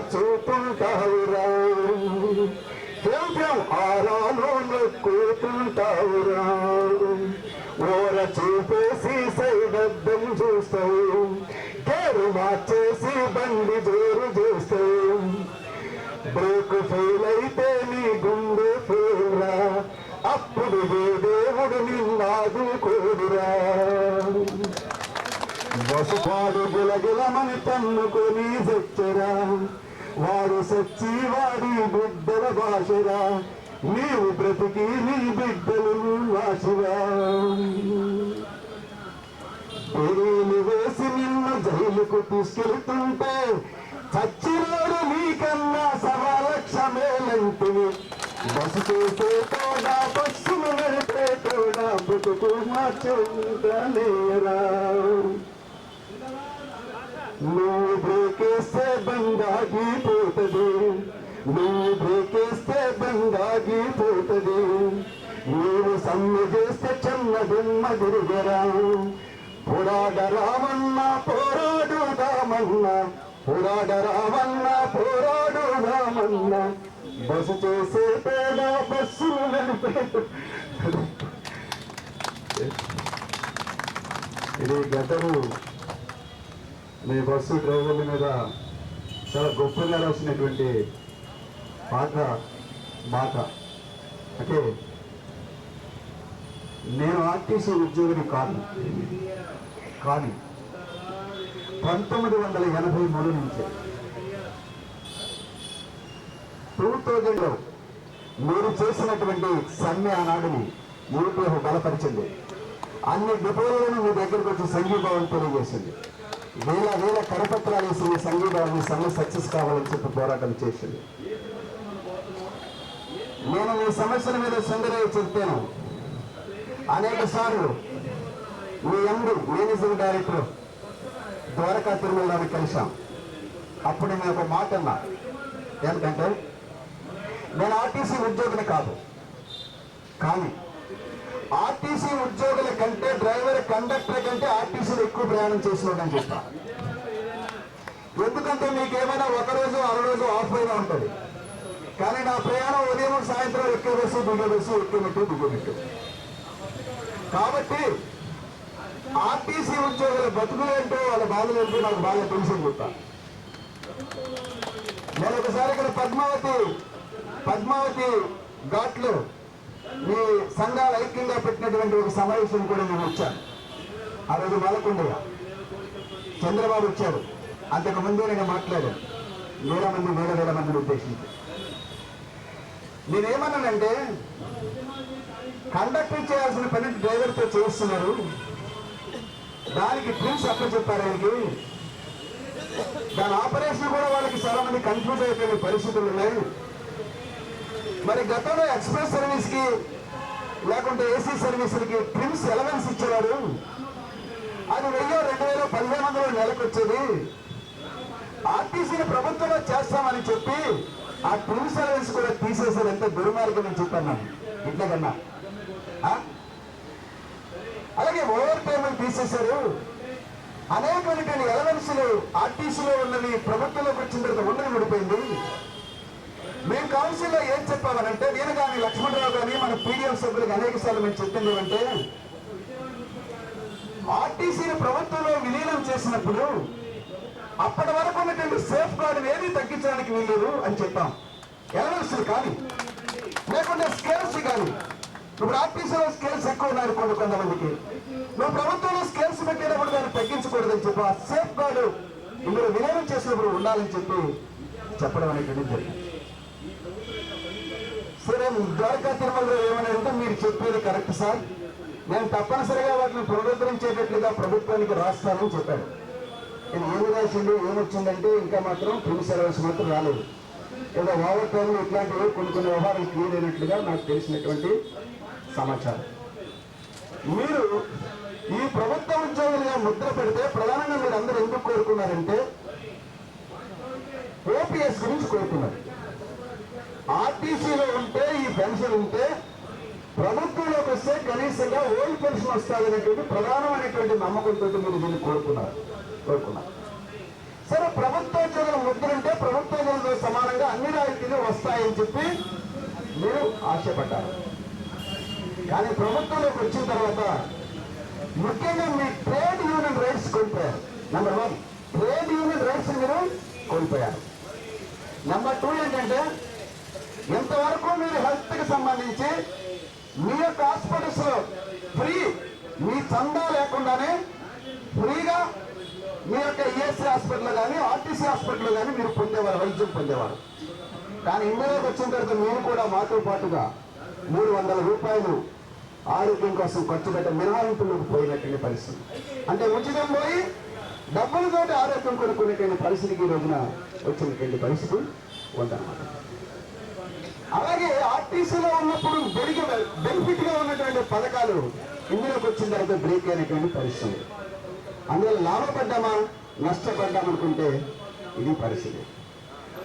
మార్చుతుంటావురా ద్రవ్యం ఆరాలో నొక్కుతుంటావురా ఓర చూపేసి సైడద్దం చూస్తావు. కేరు మార్చేసి బండి జోరు చూస్తావు. బ్రేక్ ఫెయిల్ అయితే నీ గుండె ఫెయిల్రా. అప్పుడు ఏ దేవుడు నిన్నాదు కోడురా వసుపాడు గులగులమని తన్నుకొని సచ్చరా. వారు సచ్చి వారి బిడ్డల భాషరా నీవు బ్రతికి నీ బిడ్డలు వాసిరా పెరీలు వేసి నిన్ను జైలుకు తీసుకెళ్తుంటే చచ్చినోడు నీకన్నా సవా లక్ష మేలంటివి బస్సు చేసే తోడా బస్సును నడిపే తోడా బ్రతుకు మార్చుంటలేరా నువ్వు బ్రేకేస్తే బండాగిపోతుంది నువ్వు బ్రేకేస్తే బండాగిపోతుంది నీవు సమ్మె చేస్తే చెన్న దిమ్మ దిరుగరా పోరాడ రామన్న పోరాడు రామన్న బస్సు చేసే పేద బస్సు ఇది గతము మీ బస్సు డ్రైవర్ల మీద చాలా గొప్పగా రాసినటువంటి పాట మాట. అంటే నేను ఆర్టీసీ ఉద్యోగిని కాదు. కానీ పంతొమ్మిది వందల ఎనభై మూడు నుంచి టూ థౌజండ్లో మీరు చేసినటువంటి సమ్మె ఆనాడుని యూపీఎఫ్ బలపరిచింది. అన్ని డిపోలను మీ దగ్గరకు వచ్చి సంఘీభావం తెలియజేసింది. వేల వేల కరపత్రాలు వేసి ఈ సంఘీభావం సమ్మె సక్సెస్ కావాలని చెప్పి పోరాటం చేసింది. నేను మీ సమస్యల మీద సుందరయ్య చెప్పాను అనేక సార్లు మీ ఎండి మేనేజింగ్ డైరెక్టర్ ద్వారకా తిరుమలని కలిశాం. అప్పుడు నేను ఒక మాట అన్నా. ఏంటంటే నేను ఆర్టీసీ ఉద్యోగిని కాదు. కానీ ఆర్టీసీ ఉద్యోగుల కంటే డ్రైవర్ కండక్టర్ కంటే ఆర్టీసీలో ఎక్కువ ప్రయాణం చేసినట్టు చెప్తా ఎందుకంటే మీకు ఏమైనా ఒక రోజు ఆఫ్ అయినా ఉంటుంది. కానీ నా ప్రయాణం ఉదయం సాయంత్రం ఎక్కే బస్సు దిగే బస్సు ఎక్కినట్టు దిగినట్టు కాబట్టి ఆర్టీసీ ఉద్యోగుల బతుకులు ఏంటో వాళ్ళ బాధలు ఏంటో నాకు బాగా తెలుసు చెప్తా నేను ఒకసారి ఇక్కడ పద్మావతి పద్మావతి ఘాట్లో మీ సంఘాల ఐక్యంగా పెట్టినటువంటి ఒక సమావేశం కూడా నేను వచ్చాను ఆ రోజు మలకుండగా చంద్రబాబు వచ్చారు. అంతకు ముందే నేను మాట్లాడాను. వేల మంది వేల వేల మందిని ఉద్దేశించి. నేనేమన్నానంటే కండక్టర్ చేయాల్సిన పని డ్రైవర్తో చేస్తున్నారు దానికి ట్రిమ్స్ అక్కడ చెప్పారు ఆయనకి. దాని ఆపరేషన్ కూడా వాళ్ళకి చాలా మంది కన్ఫ్యూజ్ అయిపోయిన పరిస్థితులు ఉన్నాయి. మరి గతంలో ఎక్స్ప్రెస్ సర్వీస్కి లేకుంటే ఏసీ సర్వీసులకి ట్రిమ్స్ ఎలవెన్స్ ఇచ్చేవారు. అది వెయ్యి రెండు వేల పదిహేను వందల నెలకు వచ్చేది ఆర్టీసీని ప్రభుత్వంలో చేస్తామని చెప్పి ఆ ట్రిమ్స్ ఎలవెన్స్ కూడా తీసేసారు ఎంత దుర్మార్గం అని చెప్పాను ఇంట్లో కన్నా. అలాగే ఓవర్ పేమెంట్ తీసేశారు. అనేకమైనటువంటి ఎలవెన్స్లు ఆర్టీసీలో ఉన్నవి ప్రభుత్వంలోకి వచ్చిన తర్వాత ఉండని పడిపోయింది మేము కౌన్సిల్లో ఏం చెప్పామనంటే నేను కానీ లక్ష్మణరావు కానీ మన పీడిఎఫ్ సభ్యులకు అనేక సార్లు మేము చెప్పింది ఏమంటే ఆర్టీసీని ప్రభుత్వంలో విలీనం చేసినప్పుడు అప్పటి వరకు ఉన్నటువంటి సేఫ్ గార్డు ఏది తగ్గించడానికి వీల్లేదు అని చెప్పాం. ఎలవెన్స్ కానీ లేకుంటే స్కేల్స్ కానీ ఇప్పుడు ఆర్టీసీలో స్కేల్స్ ఎక్కువ ఉన్నాయి కొన్ని కొంతమందికి. నువ్వు ప్రభుత్వంలో స్కేల్స్ పెట్టేటప్పుడు దాన్ని తగ్గించకూడదని చెప్పి ఆ సేఫ్ గార్డు ఇందులో విలీనం చేసినప్పుడు ఉండాలని చెప్పి చెప్పడం అనేటువంటిది జరిగింది. సరే ద్వారకా తిరుమలలో అంటే మీరు చెప్పేది కరెక్ట్ సార్. నేను తప్పనిసరిగా వాటిని పునరుద్ధరించేటట్లుగా ప్రభుత్వానికి రాస్తానని చెప్పాడు నేను ఏమి రాసింది ఏమొచ్చిందంటే ఇంకా మాత్రం ప్రిమి సర్వీస్ మాత్రం రాలేదు. ఏదో ఓవర్ టైం ఇట్లాంటివి కొన్ని కొన్ని వ్యవహారాలు క్లియర్ అయినట్లుగా నాకు తెలిసినటువంటి సమాచారం. మీరు ఈ ప్రభుత్వ ఉద్యోగులుగా ముద్ర పెడితే ప్రధానంగా మీరు అందరూ ఎందుకు కోరుకున్నారంటే ఓపీఎస్ గురించి కోరుకున్నారు. ఆర్టీసీలో ఉంటే ఈ పెన్షన్ ఉంటే ప్రభుత్వంలోకి వస్తే కనీసంగా ఓల్డ్ పెన్షన్ వస్తుంది అనేటువంటి ప్రధానమైనటువంటి నమ్మకంతో మీరు దీన్ని కోరుకున్నారు కోరుకున్నారు. సరే ప్రభుత్వోద్యోగుల వృద్ధులుంటే ప్రభుత్వోద్యోగులతో సమానంగా అన్ని రాయితీలు వస్తాయని చెప్పి మీరు ఆశపడ్డారు. కానీ ప్రభుత్వంలోకి వచ్చిన తర్వాత ముఖ్యంగా మీ ట్రేడ్ యూనియన్ రైట్స్ కోల్పోయారు. Number one trade union rights మీరు కోల్పోయారు. నెంబర్ టూ ఏంటంటే ఇంతవరకు మీరు హెల్త్కి సంబంధించి మీ యొక్క హాస్పిటల్స్ ఫ్రీ మీ చందా లేకుండానే ఫ్రీగా మీ యొక్క ఏసీ హాస్పిటల్ కానీ ఆర్టీసీ హాస్పిటల్ కానీ మీరు పొందేవారు వైద్యం పొందేవారు. కానీ ఇందులోకి వచ్చిన తర్వాత మేము కూడా మాతో పాటుగా మూడు వందల రూపాయలు ఆరోగ్యం కోసం ఖర్చు పెట్టే మినహాయింపులకు పోయినటువంటి పరిస్థితి. అంటే ఉచితం పోయి డబ్బులతోటి ఆరోగ్యం కొనుక్కునేటువంటి పరిస్థితికి ఈ రోజున వచ్చినటువంటి పరిస్థితి ఉందన్నమాట. అలాగే ఆర్టీసీలో ఉన్నప్పుడు బెడిగి బెనిఫిట్గా ఉన్నటువంటి పథకాలు ఇందులోకి వచ్చిన తర్వాత బ్రేక్ అయినటువంటి పరిస్థితి. అందువల్ల లాభపడ్డామా? నష్టపడ్డామనుకుంటే ఇది పరిస్థితి.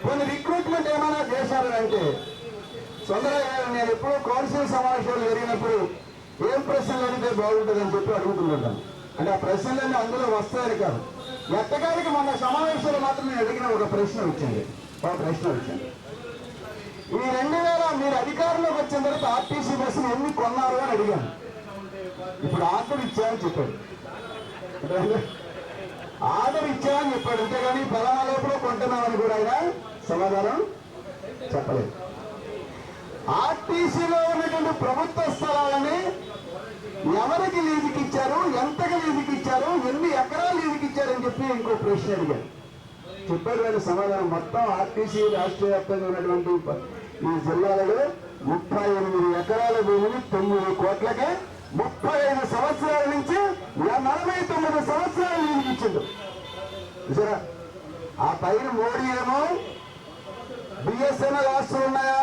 కొన్ని రిక్రూట్మెంట్ ఏమైనా చేశారంటే అంటే నేను ఎప్పుడూ కౌన్సిల్ సమావేశాలు జరిగినప్పుడు ఏం ప్రశ్నలు అడిగితే బాగుంటుందని చెప్పి అడుగుతుంటాను అంటే ఆ ప్రశ్నలన్నీ అందులో వస్తాయని కాదు. ఎట్టగారికి మన సమావేశంలో మాత్రం నేను అడిగిన ఒక ప్రశ్న వచ్చింది. ఒక ప్రశ్న వచ్చింది. ఈ రెండు వేల మీరు అధికారంలోకి వచ్చిన తర్వాత ఆర్టీసీ బస్సులు ఎన్ని కొన్నారు అని అడిగాను. ఇప్పుడు ఆర్డర్ ఇచ్చామని చెప్పాడు. ఆర్డర్ ఇచ్చామని చెప్పాడు. అంతేగాని ఫలానా లోపల కొంటున్నామని కూడా ఆయన సమాధానం చెప్పలేదు. ఆర్టీసీలో ఉన్నటువంటి ప్రభుత్వ స్థలాలని ఎవరికి లీజుకి ఇచ్చారు? ఎంతగా లీజుకి ఇచ్చారు? ఎన్ని ఎకరాలు లీజుకి ఇచ్చారని చెప్పి ఇంకో ప్రశ్న అడిగారు చెప్పారు కానీ సమాధానం. మొత్తం ఆర్టీసీ రాష్ట్ర వ్యాప్తంగా ఉన్నటువంటి ఈ జిల్లాలలో ముప్పై ఎనిమిది ఎకరాల భూమిని తొమ్మిది కోట్లకే ముప్పై ఐదు సంవత్సరాల నుంచి నలభై తొమ్మిది సంవత్సరాలు లీజుకి ఇచ్చిండు. చూసారా? ఆ పైన మోడీ ఏమో బిఎస్ఎన్ఎల్ ఆస్తులు ఉన్నాయా?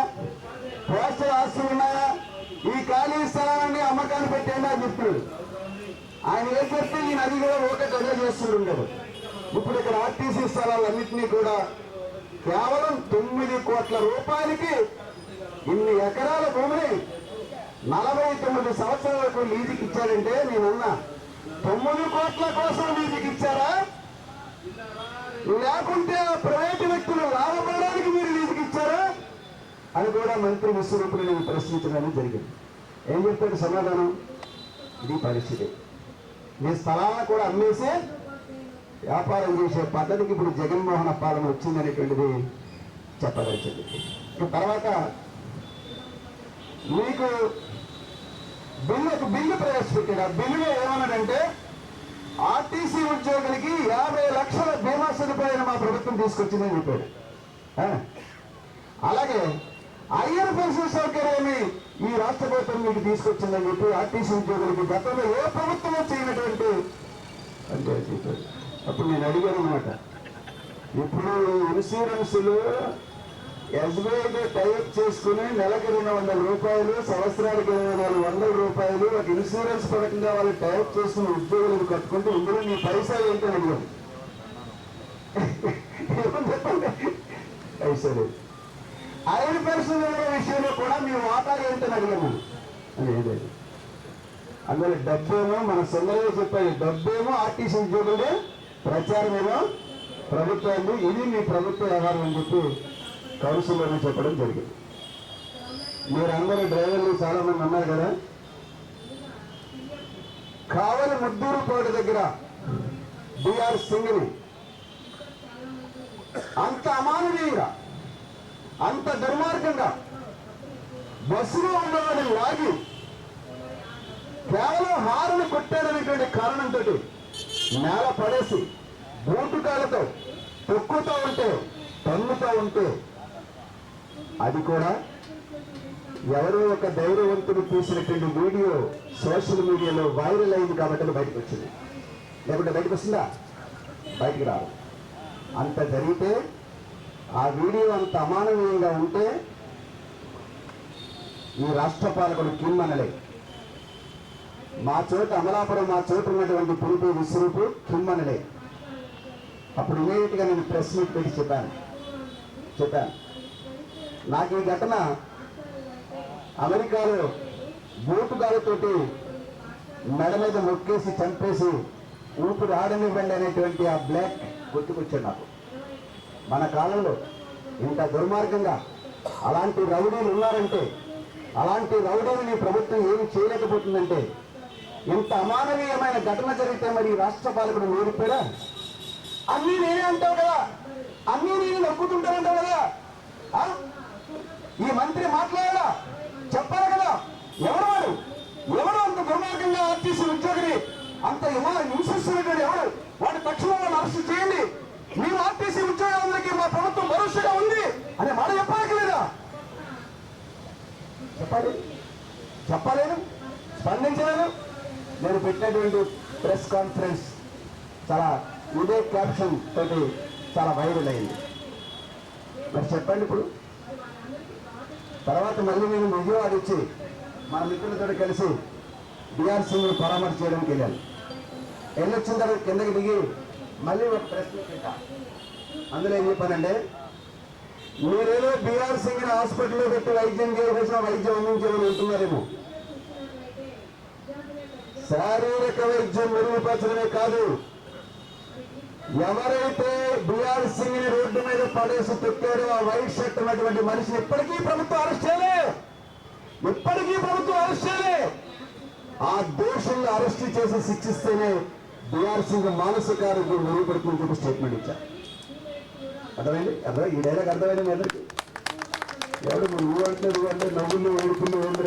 పోస్టల్ ఆస్తులు ఉన్నాయా? ఈ ఖాళీ స్థలాలన్నీ అమ్మకాలు పెట్టండి అని చెప్తున్నాడు ఆయన ఏం చెప్తే ఈ నది కూడా ఒకటి అదే చేస్తుండడు. ఇప్పుడు ఇక్కడ ఆర్టీసీ స్థలాలన్నింటినీ కూడా కేవలం కోట్ల రూపాయలకి ఇన్ని ఎకరాల భూమిని నలభై తొమ్మిది సంవత్సరాలకు లీజుకి ఇచ్చారంటే నేనన్నా. తొమ్మిది కోట్ల కోసం లీజుకి ఇచ్చారా? లేకుంటే ఆ ప్రైవేటు వ్యక్తులు లాభపడడానికి మీరు లీజుకి ఇచ్చారా? అని కూడా మంత్రి విశ్వరూపులు నేను ప్రశ్నించడం జరిగింది. ఏం చెప్తాడు సమాధానం? ఇది పరిస్థితి. మీ స్థలాలను కూడా అమ్మేసి వ్యాపారం చేసే పద్ధతికి ఇప్పుడు జగన్మోహన పాలన వచ్చిందనేటువంటిది చెప్పవచ్చింది తర్వాత మీకు బిల్లు ఒక బిల్లు ప్రవేశపెట్టాడు ఆ బిల్లులో ఏమన్నాడంటే ఆర్టీసీ ఉద్యోగులకి యాభై లక్షల బీమా సదుపాయాలు మా ప్రభుత్వం తీసుకొచ్చిందని చెప్పాడు అలాగే ఐఆర్ పెన్షన్ సౌకర్యాన్ని ఈ రాష్ట్ర ప్రభుత్వం మీకు తీసుకొచ్చిందని చెప్పి ఆర్టీసీ ఉద్యోగులకి గతంలో ఏ ప్రభుత్వం చేయనటువంటి అంటే చెప్పాడు అప్పుడు నేను అడిగాను అనమాట ఇప్పుడు ఇన్సూరెన్సులు ఎస్బీఐతో టైప్ చేసుకుని నెలకి రెండు వందల రూపాయలు సంవత్సరానికి ఇరవై నాలుగు వందల రూపాయలు ఒక ఇన్సూరెన్స్ పథకంగా వాళ్ళు టైప్ చేసుకుని ఉద్యోగులకు కట్టుకుంటే ఇందులో నీ పైసా ఏంటని అడిగాను పైసలు చెప్పండి? ఐదు పర్సెంట్ విషయంలో కూడా మీ వాటా ఏంటని అడిగాను అని అందులో డబ్బేమో మన సుందరగా చెప్పాలి డబ్బేమో ఆర్టీసీ ఉద్యోగులు ప్రచారమేమో ప్రభుత్వాన్ని ఇది మీ ప్రభుత్వ వ్యవహారం అని చెప్పి కౌన్సిలర్ని చెప్పడం జరిగింది. మీరందరూ డ్రైవర్లు చాలా మంది ఉన్నారు కదా? కావలి ముద్దూరు కోట దగ్గర బిఆర్ సింగ్ని. అంత అమానవీయంగా అంత దుర్మార్గంగా బస్సులో ఉన్నవాడిని లాగి కేవలం హారను కొట్టాడనేటువంటి కారణంతో నేల పడేసి బూటుకాలతో తొక్కుతూ ఉంటే తన్నుతూ ఉంటే అది కూడా ఎవరో ఒక ధైర్యవంతుడు తీసినటువంటి వీడియో సోషల్ మీడియాలో వైరల్ అయింది కాబట్టి బయటకు వచ్చింది. లేకుంటే బయటకు వస్తుందా? బయటికి రాదు. అంత జరిగితే ఆ వీడియో అంత అమానవీయంగా ఉంటే ఈ రాష్ట్ర పాలకుడు కిమ్మనలే మా చోట అమలాపురం మా చోట ఉన్నటువంటి పురుపు విశ్వరూపు కిమ్మనలే అప్పుడు ఇమీడియట్గా నేను ప్రెస్ మీట్ పెట్టి చెప్పాను. చెప్పాను. నాకు ఈ ఘటన అమెరికాలో బూటుగాలతోటి మెడ మీద మొక్కేసి చంపేసి ఊపిరి ఆడనివ్వండి అనేటువంటి ఆ బ్లాక్ గుర్తుకొచ్చాడు నాకు. మన కాలంలో ఇంత దుర్మార్గంగా అలాంటి రౌడీలు ఉన్నారంటే అలాంటి రౌడీని ప్రభుత్వం ఏమి చేయలేకపోతుందంటే ఇంత అమానవీయమైన ఘటన జరిగితే మరి రాష్ట్ర పాలకుడు నేర్పాడా అన్నీ నేనే అంటావు కదా. అన్నీ నేను నవ్వుతుంటానంటావు కదా. ఆ? ఈ మంత్రి మాట్లాడా చెప్పాలి కదా. ఎవరు వాడు ఎవరు అంత దుర్మార్గంగా ఆర్టీసీ ఉద్యోగిని? అంత విమానం హింసిస్తున్నటువంటి ఎవరు? వాడు తక్షణం వాళ్ళు అరెస్ట్ చేయండి. మీరు ఆర్టీసీ ఉద్యోగులందరికీ మా ప్రభుత్వం భరోసాగా ఉంది అనే మాట చెప్పాలి లేదా చెప్పాలి. చెప్పలేను. స్పందించలేను. నేను పెట్టినటువంటి ప్రెస్ కాన్ఫరెన్స్ చాలా ఇదే క్యాప్షన్ తోటి చాలా వైరల్ అయింది. మరి చెప్పండి ఇప్పుడు. తర్వాత మళ్ళీ నేను విజయవాడ ఇచ్చి మన మిత్రులతో కలిసి బీఆర్ సింగ్ను పరామర్శ చేయడానికి వెళ్ళాను. వెళ్ళొచ్చిన తర్వాత కిందకి దిగి మళ్ళీ ఒక ప్రశ్న పెట్టా. అందులో ఏం చెప్పానంటే మీరేదో బీఆర్ సింగ్ హాస్పిటల్లో పెట్టి వైద్యం చేసిన వైద్యం అందించేమని ఉంటున్నారేమో శారీరక వైద్యం మెరుగుపరచడమే కాదు ఎవరైతే బిఆర్ సింగ్ని రోడ్డు మీద పడేసి తొక్కారో ఆ వైట్ షర్ట్ ఉన్నటువంటి మనిషిని ఇప్పటికీ ప్రభుత్వం అరెస్ట్ చేయలే. ఇప్పటికీ ప్రభుత్వం అరెస్ట్ చేయలే. ఆ దోషుల్ని అరెస్ట్ చేసి శిక్షిస్తేనే బిఆర్ సింగ్ మానసిక ఆరోగ్యం మెరుగుపడుతుందని చెప్పి స్టేట్మెంట్ ఇచ్చారు. అర్థమైంది? అర్థం ఈ డైలాగ్ అర్థమైంది మీ అందరికి? ఎవడు నువ్వు అంటే నువ్వు అంటే నవ్వులు ఓడుకులు ఓడి